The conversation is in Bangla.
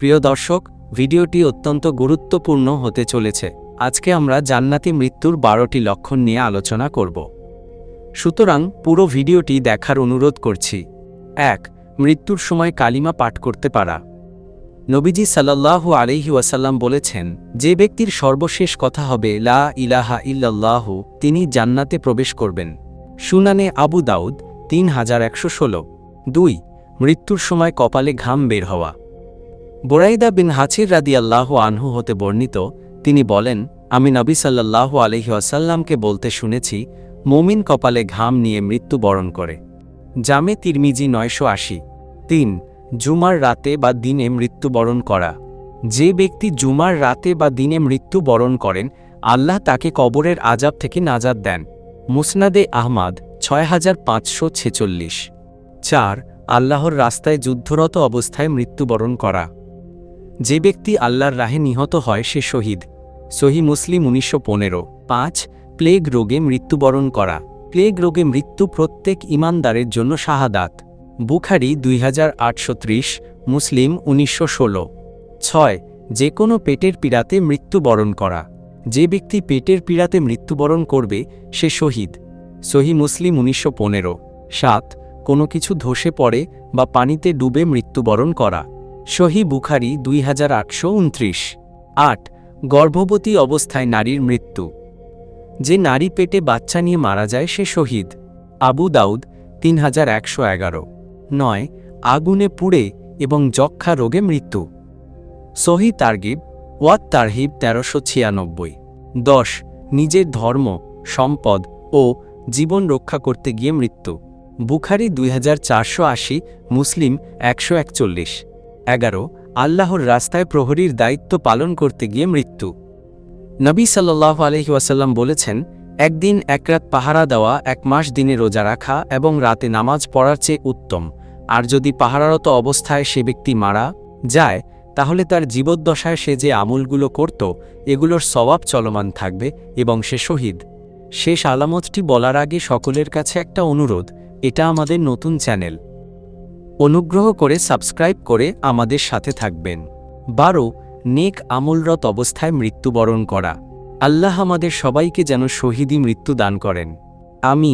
প্রিয় দর্শক, ভিডিওটি অত্যন্ত গুরুত্বপূর্ণ হতে চলেছে। আজকে আমরা জান্নাতি মৃত্যুর বারোটি লক্ষণ নিয়ে আলোচনা করব। সুতরাং পুরো ভিডিওটি দেখার অনুরোধ করছি। এক, মৃত্যুর সময় কালিমা পাঠ করতে পারা। নবীজি সাল্লাল্লাহু আলাইহি ওয়াসাল্লাম বলেছেন, যে ব্যক্তির সর্বশেষ কথা হবে, লা ইলাহা ইল্লাল্লাহু, তিনি জান্নাতে প্রবেশ করবেন। সুনানে আবু দাউদ, তিন হাজার একশো ষোলো। দুই, মৃত্যুর সময় কপালে ঘাম বের হওয়া। বোরাইদা বিন হাছির রাদি আল্লাহ আনহু হতে বর্ণিত, তিনি বলেন, আমি নবী সাল্লাল্লাহু আলহি আসাল্লামকে বলতে শুনেছি, মমিন কপালে ঘাম নিয়ে মৃত্যুবরণ করে। জামে তিরমিজি নয়শো আশি। তিন, জুমার রাতে বা দিনে মৃত্যুবরণ করা। যে ব্যক্তি জুমার রাতে বা দিনে মৃত্যুবরণ করেন, আল্লাহ তাকে কবরের আজাব থেকে নাজাদ দেন। মুসনাদে আহমাদ ছয় হাজার পাঁচশো ছেচল্লিশ। চার, আল্লাহর রাস্তায় যুদ্ধরত অবস্থায় মৃত্যুবরণ করা। যে ব্যক্তি আল্লাহর রাহে নিহত হয় সে শহীদ। সহি মুসলিম উনিশশো পনেরো। পাঁচ, প্লেগ রোগে মৃত্যুবরণ করা। প্লেগ রোগে মৃত্যু প্রত্যেক ইমানদারের জন্য শাহাদাত। বুখারি দুই হাজার আটশো ত্রিশ, মুসলিম উনিশশো ষোলো। ছয় যে কোনো পেটের পীড়াতে মৃত্যুবরণ করা। যে ব্যক্তি পেটের পীড়াতে মৃত্যুবরণ করবে, সে শহীদ। সহি মুসলিম উনিশশো পনেরো। সাত, কোনো কিছু ধসে পড়ে বা পানিতে ডুবে মৃত্যুবরণ করা। সহি বুখারি দুই হাজার আটশো উনত্রিশ। আট, গর্ভবতী অবস্থায় নারীর মৃত্যু। যে নারী পেটে বাচ্চা নিয়ে মারা যায় সে শহীদ। আবু দাউদ, তিন হাজার একশো এগারো। নয়, আগুনে পুড়ে এবং যক্ষা রোগে মৃত্যু। সহি তার্গিব, ওয়াত তারহিব তেরোশো ছিয়ানব্বই। দশ, নিজের ধর্ম, সম্পদ ও জীবন রক্ষা করতে গিয়ে মৃত্যু। বুখারি দুই মুসলিম একশো একচল্লিশ। এগারো, আল্লাহর রাস্তায় প্রহরীর দায়িত্ব পালন করতে গিয়ে মৃত্যু। নবী সাল্লাহ আলহি ওয়াসাল্লাম বলেছেন, একদিন একরাত পাহারা দেওয়া, এক মাস দিনে রোজা রাখা এবং রাতে নামাজ পড়ার চেয়ে উত্তম। আর যদি পাহারারত অবস্থায় সে ব্যক্তি মারা যায়, তাহলে তার জীবদ্দশায় সে যে আমলগুলো করত, এগুলোর সওয়াব চলমান থাকবে এবং সে শহীদ। শেষ আলামতটি বলার আগে সকলের কাছে একটা অনুরোধ, এটা আমাদের নতুন চ্যানেল। অনুগ্রহ করে সাবস্ক্রাইব করে আমাদের সাথে থাকবেন। বারো, নেক আমলরত অবস্থায় মৃত্যুবরণ করা। আল্লাহ আমাদের সবাইকে যেন শহীদী মৃত্যু দান করেন। আমিন।